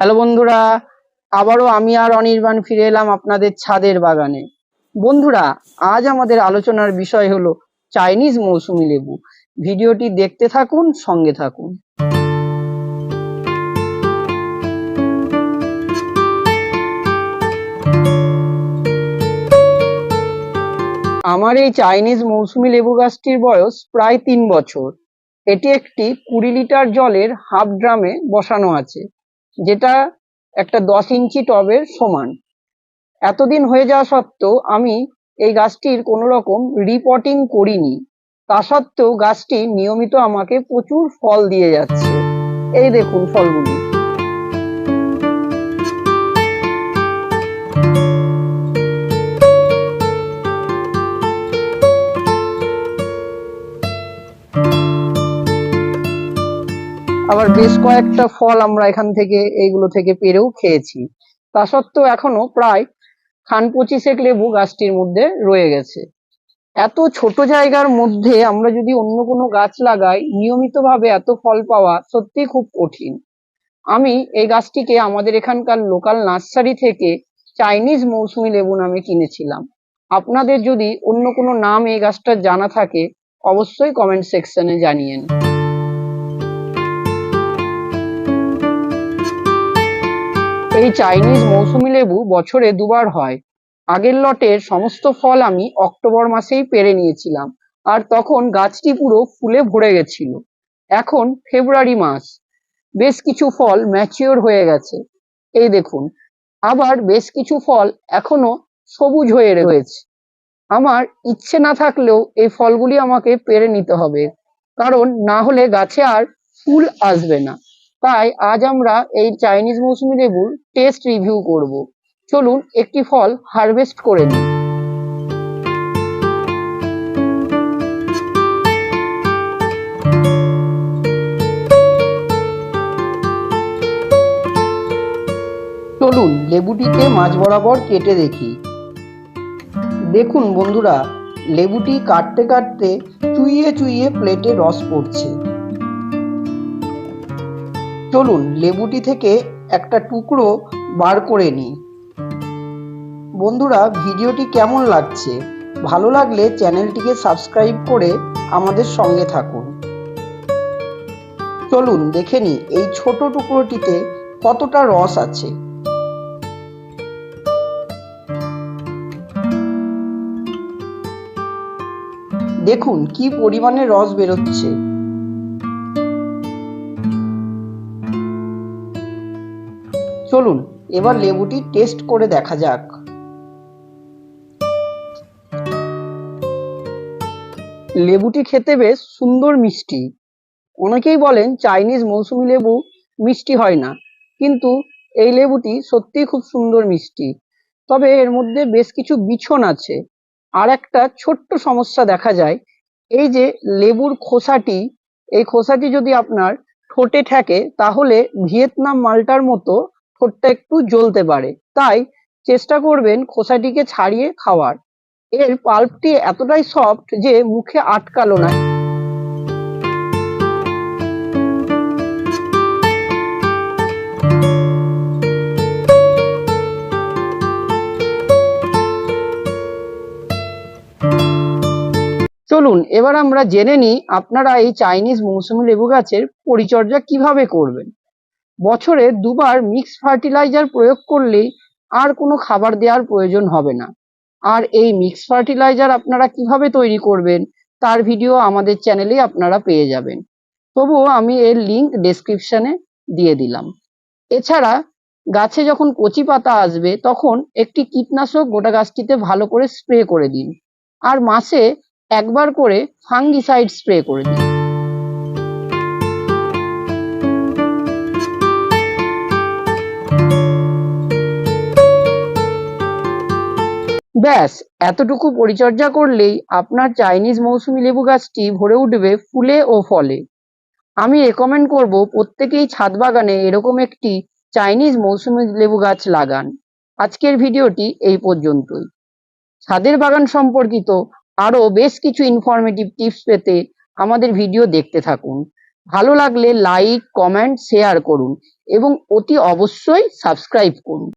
Hello বন্ধুরা, আবারও আমি আর অনির্বাণ ফিরে এলাম আপনাদের ছাদের বাগানে। বন্ধুরা, আজ আমাদের আলোচনার বিষয় হলো চাইনিজ মৌসুমি লেবু। ভিডিওটি দেখতে থাকুন, সঙ্গে থাকুন। আমার এই চাইনিজ মৌসুমি লেবু গাছটির বয়স প্রায় তিন বছর। এটি একটি কুড়ি লিটার জলের হাফ ড্রামে বসানো আছে। যেটা একটা দশ ইঞ্চি টবের সমান। এতদিন হয়ে যাওয়া সত্ত্বেও আমি এই গাছটির কোনো রকম রিপোর্টিং করিনি। তা সত্ত্বেও গাছটি নিয়মিত আমাকে প্রচুর ফল দিয়ে যাচ্ছে। এই দেখুন ফলগুলি। আবার বেশ কয়েকটা ফল আমরা এখান থেকে, এইগুলো থেকে পেরেও খেয়েছি। তা সত্ত্বেও এখনও প্রায় খান পঁচিশেক লেবু গাছটির মধ্যে রয়ে গেছে। এত ছোট জায়গার মধ্যে আমরা যদি অন্য কোনো গাছ লাগাই, নিয়মিতভাবে এত ফল পাওয়া সত্যি খুব কঠিন। আমি এই গাছটিকে আমাদের এখানকার লোকাল নার্সারি থেকে চাইনিজ মৌসুমি লেবু নামে কিনেছিলাম। আপনাদের যদি অন্য কোনো নাম এই গাছটার জানা থাকে, অবশ্যই কমেন্ট সেকশনে জানিয়েন। এই চাইনিজ মৌসুমি লেবু বছরে দুবার হয়। আগের লটের সমস্ত ফল আমি অক্টোবর মাসেই পেরে নিয়েছিলাম, আর তখন গাছটি পুরো ফুলে ভরে গেছিল। এখন ফেব্রুয়ারি মাস, বেশ কিছু ফল ম্যাচিওর হয়ে গেছে। এই দেখুন, আবার বেশ কিছু ফল এখনও সবুজ হয়ে রয়েছে। আমার ইচ্ছে না থাকলেও এই ফলগুলি আমাকে পেরে নিতে হবে, কারণ না হলে গাছে আর ফুল আসবে না। তাই আজ আমরা এই চাইনিজ মৌসুমি লেবুর টেস্ট রিভিউ করব। চলুন একটি ফল হারভেস্ট করে নিই। চলুন লেবুটিকে মাঝ বরাবর কেটে দেখি। দেখুন বন্ধুরা, লেবুটি কাটতে কাটতে চুইয়ে চুইয়ে প্লেটে রস পড়ছে। চলুন লেবুটি থেকে একটা টুকরো বার করে নিই। বন্ধুরা, ভিডিওটি কেমন লাগছে? ভালো লাগলে চ্যানেলটিকে সাবস্ক্রাইব করে আমাদের সঙ্গে থাকুন। চলুন দেখে নিই, এই ছোট টুকরোটিতে কতটা রস আছে। দেখুন, কি পরিমাণে রস বেরোচ্ছে। চলুন এবার লেবুটি টেস্ট করে দেখা যাক। লেবুটি খেতে বেশ সুন্দর মিষ্টি। অনেকেই বলেন চাইনিজ মৌসুমি লেবু মিষ্টি হয় না কিন্তু এই লেবুটি সত্যিই খুব সুন্দর মিষ্টি। তবে এর মধ্যে বেশ কিছু বিছন আছে। আর একটা ছোট্ট সমস্যা দেখা যায় এই যে লেবুর খোসাটি এই খোসাটি যদি আপনার ঠোঁটে ঠেকে তাহলে ভিয়েতনাম মালটার মতো ঠোঁটটা একটু জ্বলতে পারে। তাই চেষ্টা করবেন খোসাটিকে ছাড়িয়ে খাওয়ার। এর পাল্পটি এতটাই সফট যে মুখে আটকালো না। চলুন, এবার আমরা জেনে নিই আপনারা এই চাইনিজ মৌসুমি লেবু গাছের পরিচর্যা কীভাবে করবেন। বছরে দুবার মিক্স ফার্টিলাইজার প্রয়োগ করলেই আর কোনো খাবার দেওয়ার প্রয়োজন হবে না। আর এই মিক্স ফার্টিলাইজার আপনারা কীভাবে তৈরি করবেন, তার ভিডিও আমাদের চ্যানেলে আপনারা পেয়ে যাবেন। তবুও আমি এর লিংক ডেসক্রিপশনে দিয়ে দিলাম। এছাড়া গাছে যখন কচি পাতা আসবে, তখন একটি কীটনাশক গোটা গাছটিতে ভালো করে স্প্রে করে দিন। আর মাসে একবার করে ফাঙ্গিসাইড স্প্রে করে দিন। ব্যাস, এতটুকু পরিচর্যা করলেই আপনার চাইনিজ মৌসুমি লেবু গাছটি ভরে উঠবে ফুলে ও ফলে। আমি রেকমেন্ড করব প্রত্যেকেই ছাদ বাগানে এরকম একটি চাইনিজ মৌসুমি লেবু গাছ লাগান। আজকের ভিডিওটি এই পর্যন্তই। ছাদের বাগান সম্পর্কিত আরও বেশ কিছু ইনফরমেটিভ টিপস পেতে আমাদের ভিডিও দেখতে থাকুন। ভালো লাগলে লাইক কমেন্ট শেয়ার করুন এবং অতি অবশ্যই সাবস্ক্রাইব করুন।